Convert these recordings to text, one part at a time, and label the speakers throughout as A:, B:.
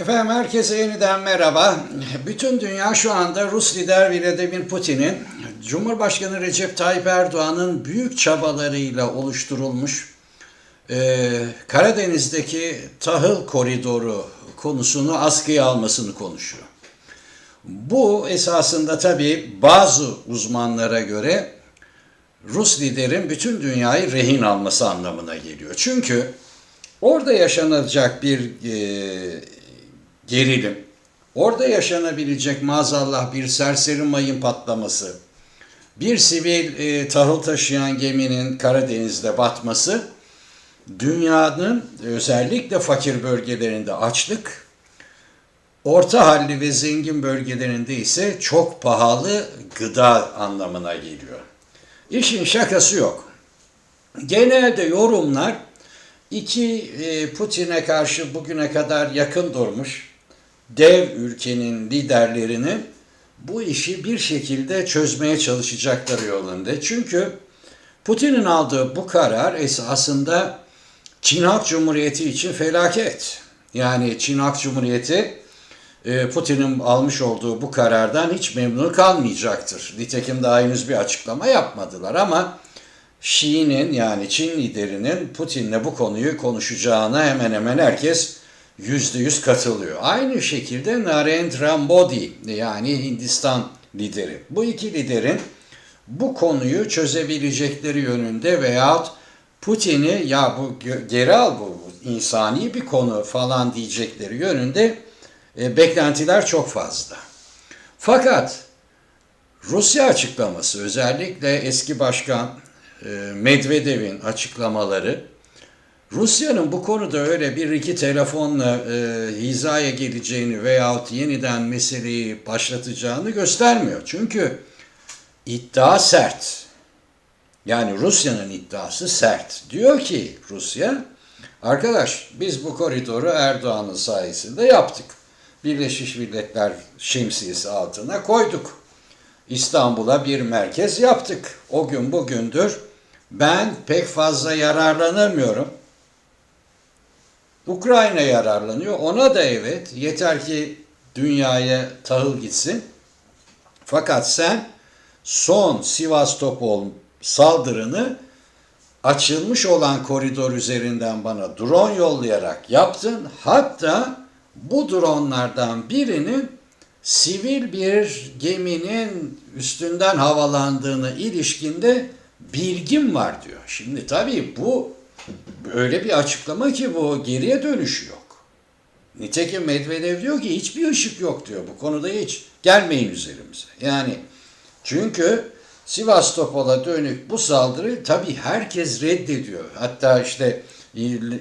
A: Efendim herkese yeniden merhaba. Bütün dünya şu anda Rus lider Vladimir Putin'in Cumhurbaşkanı Recep Tayyip Erdoğan'ın büyük çabalarıyla oluşturulmuş e, Karadeniz'deki tahıl koridoru konusunu askıya almasını konuşuyor. Bu esasında tabii bazı uzmanlara göre Rus liderin bütün dünyayı rehin alması anlamına geliyor. Çünkü orada yaşanacak bir e, gerilim, orada yaşanabilecek maazallah bir serseri mayın patlaması, bir sivil e, tahıl taşıyan geminin Karadeniz'de batması, dünyanın özellikle fakir bölgelerinde açlık, orta halli ve zengin bölgelerinde ise çok pahalı gıda anlamına geliyor. İşin şakası yok. Genelde yorumlar iki e, Putin'e karşı bugüne kadar yakın durmuş dev ülkenin liderlerini bu işi bir şekilde çözmeye çalışacakları yolunda. Çünkü Putin'in aldığı bu karar esasında Çin Halk Cumhuriyeti için felaket. Yani Çin Halk Cumhuriyeti e, Putin'in almış olduğu bu karardan hiç memnun kalmayacaktır. Nitekim daha henüz bir açıklama yapmadılar ama Xi'nin yani Çin liderinin Putin'le bu konuyu konuşacağına hemen hemen herkes yüzde yüz katılıyor. Aynı şekilde Narendra Modi yani Hindistan lideri. Bu iki liderin bu konuyu çözebilecekleri yönünde veyahut Putin'i ya bu geri al bu, insani bir konu falan diyecekleri yönünde e, beklentiler çok fazla. Fakat Rusya açıklaması özellikle eski başkan e, Medvedev'in açıklamaları Rusya'nın bu konuda öyle bir iki telefonla e, hizaya geleceğini veyahut yeniden meseleyi başlatacağını göstermiyor. Çünkü iddia sert. Yani Rusya'nın iddiası sert. Diyor ki Rusya, arkadaş biz bu koridoru Erdoğan'ın sayesinde yaptık. Birleşmiş Milletler şemsiyesi altına koyduk. İstanbul'a bir merkez yaptık. O gün bugündür ben pek fazla yararlanamıyorum. Ukrayna yararlanıyor. Ona da evet. Yeter ki dünyaya tahıl gitsin. Fakat sen son Sivastopol saldırını açılmış olan koridor üzerinden bana drone yollayarak yaptın. Hatta bu dronlardan birinin sivil bir geminin üstünden havalandığını ilişkinde bilgim var diyor. Şimdi tabii bu öyle bir açıklama ki bu geriye dönüş yok. Nitekim Medvedev diyor ki hiçbir ışık yok diyor. Bu konuda hiç gelmeyin üzerimize. Yani çünkü Sivastopol'a dönük bu saldırı tabii herkes reddediyor. Hatta işte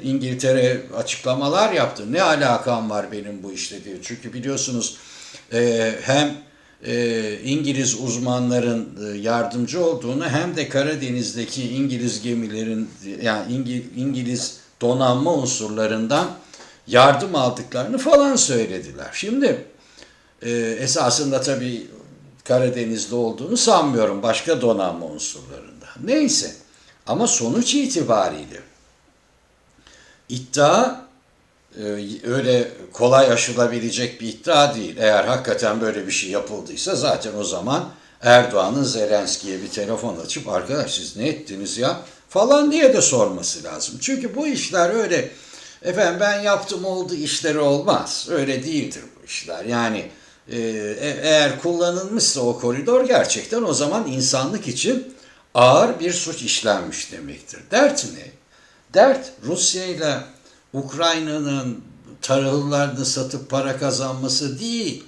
A: İngiltere açıklamalar yaptı. Ne alakam var benim bu işte diyor. Çünkü biliyorsunuz e, hem İngiliz uzmanların e, yardımcı olduğunu hem de Karadeniz'deki İngiliz gemilerin yani İngiliz donanma unsurlarından yardım aldıklarını falan söylediler. Şimdi e, esasında tabii Karadeniz'de olduğunu sanmıyorum başka donanma unsurlarında. Neyse ama sonuç itibariyle iddia e, öyle kolay aşılabilecek bir iddia değil. Eğer hakikaten böyle bir şey yapıldıysa zaten o zaman Erdoğan'ın Zelenski'ye bir telefon açıp arkadaş siz ne ettiniz ya falan diye de sorması lazım. Çünkü bu işler öyle efendim ben yaptım oldu işleri olmaz. Öyle değildir bu işler. Yani e, eğer kullanılmışsa o koridor gerçekten o zaman insanlık için ağır bir suç işlenmiş demektir. Dert ne? Dert Rusya ile Ukrayna'nın tarımlarını satıp para kazanması değil.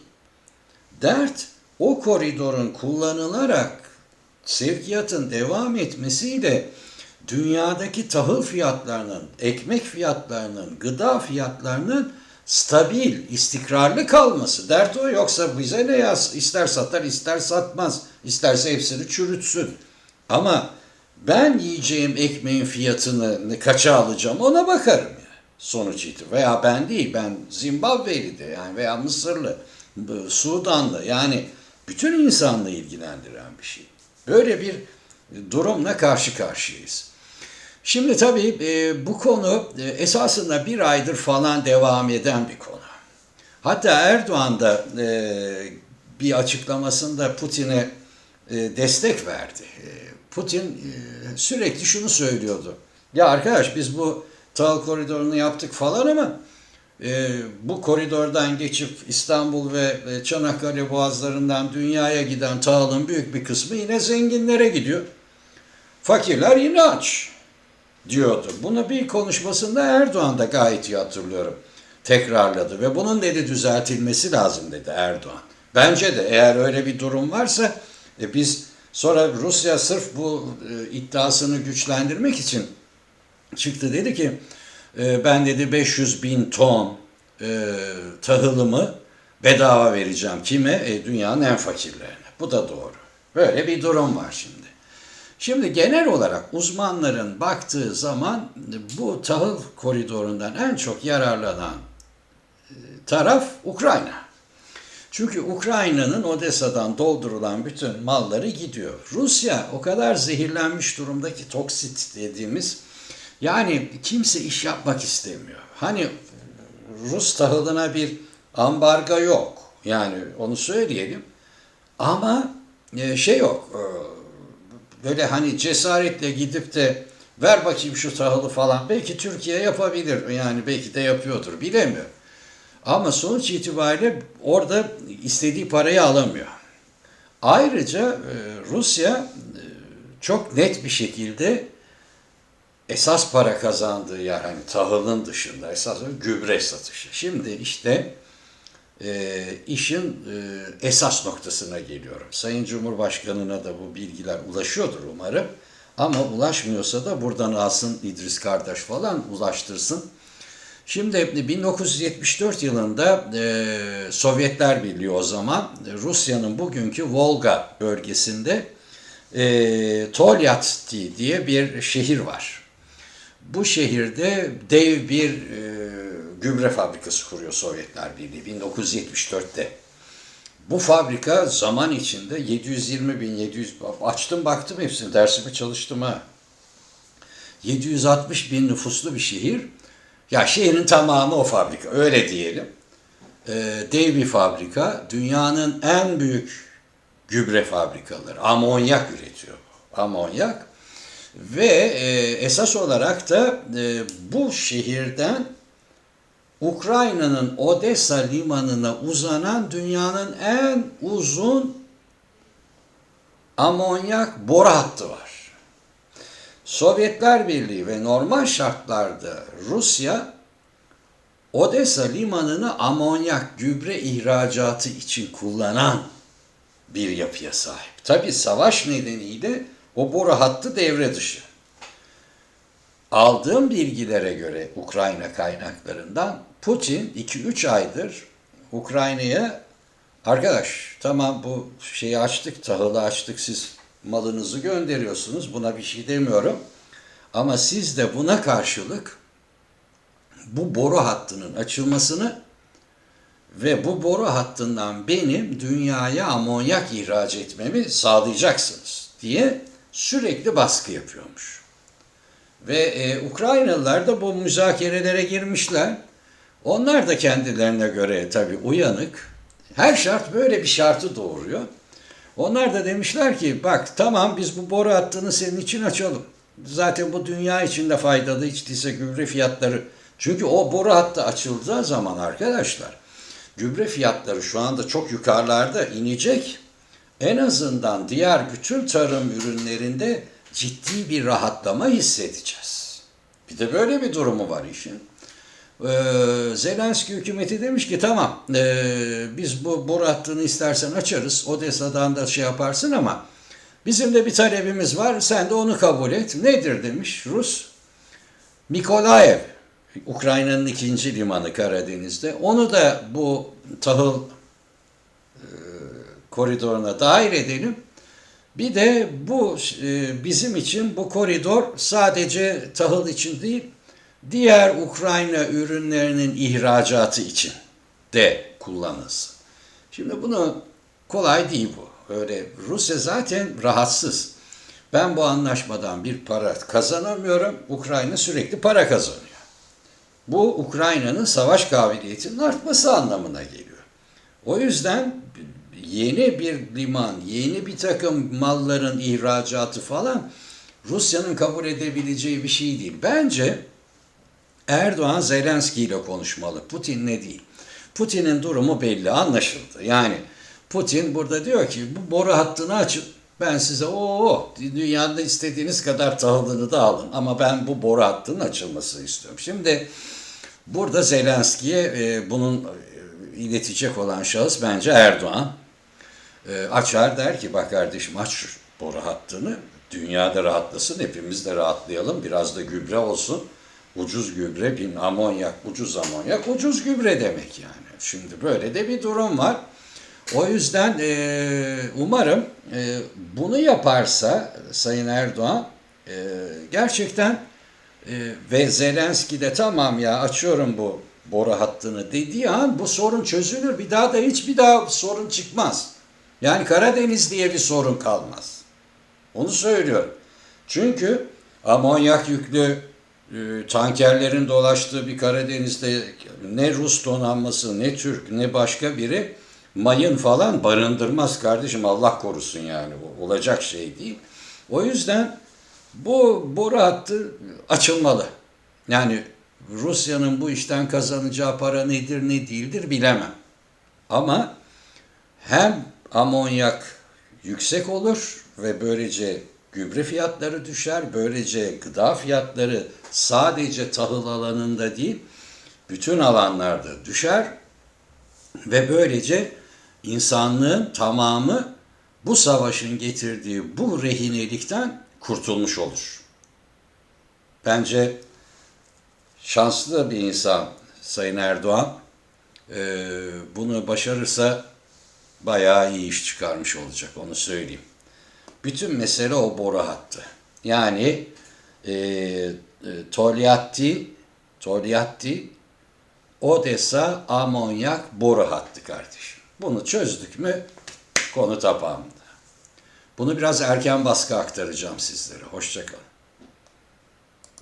A: Dert o koridorun kullanılarak sevkiyatın devam etmesiyle dünyadaki tahıl fiyatlarının, ekmek fiyatlarının, gıda fiyatlarının stabil, istikrarlı kalması. Dert o yoksa bize ne yaz? İster satar, ister satmaz. İsterse hepsini çürütsün. Ama ben yiyeceğim ekmeğin fiyatını kaça alacağım ona bakarım sonuç itibariyle. Veya ben değil, ben Zimbabwe'li de yani veya Mısırlı, Sudanlı yani bütün insanlığı ilgilendiren bir şey. Böyle bir durumla karşı karşıyayız. Şimdi tabii e, bu konu e, esasında bir aydır falan devam eden bir konu. Hatta Erdoğan da e, bir açıklamasında Putin'e destek verdi. Putin sürekli şunu söylüyordu. Ya arkadaş biz bu tahıl koridorunu yaptık falan ama e, bu koridordan geçip İstanbul ve e, Çanakkale boğazlarından dünyaya giden tahılın büyük bir kısmı yine zenginlere gidiyor. Fakirler yine aç diyordu. Bunu bir konuşmasında Erdoğan da gayet iyi hatırlıyorum. Tekrarladı ve bunun dedi düzeltilmesi lazım dedi Erdoğan. Bence de eğer öyle bir durum varsa e, biz sonra Rusya sırf bu e, iddiasını güçlendirmek için çıktı dedi ki e, ben dedi 500 bin ton e, tahılımı bedava vereceğim kime? E, dünyanın en fakirlerine. Bu da doğru. Böyle bir durum var şimdi. Şimdi genel olarak uzmanların baktığı zaman bu tahıl koridorundan en çok yararlanan e, taraf Ukrayna. Çünkü Ukrayna'nın Odessa'dan doldurulan bütün malları gidiyor. Rusya o kadar zehirlenmiş durumdaki toksit dediğimiz yani kimse iş yapmak istemiyor. Hani Rus tahılına bir ambargo yok. Yani onu söyleyelim. Ama e, şey yok. e, Böyle hani cesaretle gidip de ver bakayım şu tahılı falan. Belki Türkiye yapabilir. Yani belki de yapıyordur. Bilemiyorum. Ama sonuç itibariyle orada istediği parayı alamıyor. Ayrıca e, Rusya çok net bir şekilde esas para kazandığı yer hani tahılın dışında esas gübre satışı. Şimdi işte e, işin e, esas noktasına geliyorum. Sayın Cumhurbaşkanı'na da bu bilgiler ulaşıyordur umarım. Ama ulaşmıyorsa da buradan alsın İdris kardeş falan ulaştırsın. Şimdi 1974 yılında e, Sovyetler Birliği o zaman Rusya'nın bugünkü Volga bölgesinde e, Tolyatti diye bir şehir var. Bu şehirde dev bir e, gübre fabrikası kuruyor Sovyetler Birliği 1974'te. Bu fabrika zaman içinde 720 bin, 700, açtım baktım hepsini, dersimi çalıştım ha. 760 bin nüfuslu bir şehir. Ya şehrin tamamı o fabrika, öyle diyelim. Ee, dev bir fabrika, dünyanın en büyük gübre fabrikaları. Amonyak üretiyor. Amonyak. Ve e, esas olarak da e, bu şehirden Ukrayna'nın Odessa limanına uzanan dünyanın en uzun amonyak boru hattı var. Sovyetler Birliği ve normal şartlarda Rusya Odessa limanını amonyak gübre ihracatı için kullanan bir yapıya sahip. Tabi savaş nedeniyle o boru hattı devre dışı. Aldığım bilgilere göre Ukrayna kaynaklarından Putin 2-3 aydır Ukrayna'ya arkadaş tamam bu şeyi açtık, tahılı açtık siz malınızı gönderiyorsunuz buna bir şey demiyorum. Ama siz de buna karşılık bu boru hattının açılmasını ve bu boru hattından benim dünyaya amonyak ihraç etmemi sağlayacaksınız diye sürekli baskı yapıyormuş. Ve e, Ukraynalılar da bu müzakerelere girmişler. Onlar da kendilerine göre tabii uyanık. Her şart böyle bir şartı doğuruyor. Onlar da demişler ki bak tamam biz bu boru hattını senin için açalım. Zaten bu dünya için de faydalı hiç değilse gübre fiyatları. Çünkü o boru hattı açıldığı zaman arkadaşlar gübre fiyatları şu anda çok yukarılarda inecek. En azından diğer bütün tarım ürünlerinde ciddi bir rahatlama hissedeceğiz. Bir de böyle bir durumu var işin. Ee, Zelenski hükümeti demiş ki tamam ee, biz bu boru hattını istersen açarız. Odessa'dan da şey yaparsın ama bizim de bir talebimiz var. Sen de onu kabul et. Nedir demiş Rus. Mikolaev Ukrayna'nın ikinci limanı Karadeniz'de. Onu da bu tahıl e, koridoruna dahil edelim. Bir de bu e, bizim için bu koridor sadece tahıl için değil, diğer Ukrayna ürünlerinin ihracatı için de kullanılsın. Şimdi bunu kolay değil bu. Öyle Rusya zaten rahatsız. Ben bu anlaşmadan bir para kazanamıyorum. Ukrayna sürekli para kazanıyor. Bu Ukrayna'nın savaş kabiliyetinin artması anlamına geliyor. O yüzden yeni bir liman, yeni bir takım malların ihracatı falan Rusya'nın kabul edebileceği bir şey değil. Bence Erdoğan Zelenski ile konuşmalı. Putin'le değil. Putin'in durumu belli, anlaşıldı. Yani Putin burada diyor ki bu boru hattını açın. Ben size o dünyada istediğiniz kadar tahılını da alın. Ama ben bu boru hattının açılmasını istiyorum. Şimdi burada Zelenski'ye e, bunun e, iletecek olan şahıs bence Erdoğan. E, açar der ki bak kardeşim aç boru hattını. Dünyada rahatlasın, hepimiz de rahatlayalım. Biraz da gübre olsun. Ucuz gübre, bin amonyak, ucuz amonyak, ucuz gübre demek yani. Şimdi böyle de bir durum var. O yüzden e, umarım e, bunu yaparsa Sayın Erdoğan e, gerçekten e, ve Zelenski de tamam ya açıyorum bu boru hattını dediği an bu sorun çözülür. Bir daha da hiçbir daha sorun çıkmaz. Yani Karadeniz diye bir sorun kalmaz. Onu söylüyorum. Çünkü amonyak yüklü e, tankerlerin dolaştığı bir Karadeniz'de ne Rus donanması ne Türk ne başka biri mayın falan barındırmaz kardeşim Allah korusun yani olacak şey değil. O yüzden bu boru hattı açılmalı. Yani Rusya'nın bu işten kazanacağı para nedir ne değildir bilemem. Ama hem amonyak yüksek olur ve böylece gübre fiyatları düşer. Böylece gıda fiyatları sadece tahıl alanında değil, bütün alanlarda düşer ve böylece insanlığın tamamı bu savaşın getirdiği bu rehinelikten kurtulmuş olur. Bence şanslı bir insan Sayın Erdoğan. Bunu başarırsa bayağı iyi iş çıkarmış olacak onu söyleyeyim. Bütün mesele o boru hattı. Yani e, e, Tolyatti, Tolyatti, Odessa, amonyak boru hattı kardeşim. Bunu çözdük mü konu tapağımda. Bunu biraz erken baskı aktaracağım sizlere. Hoşçakalın.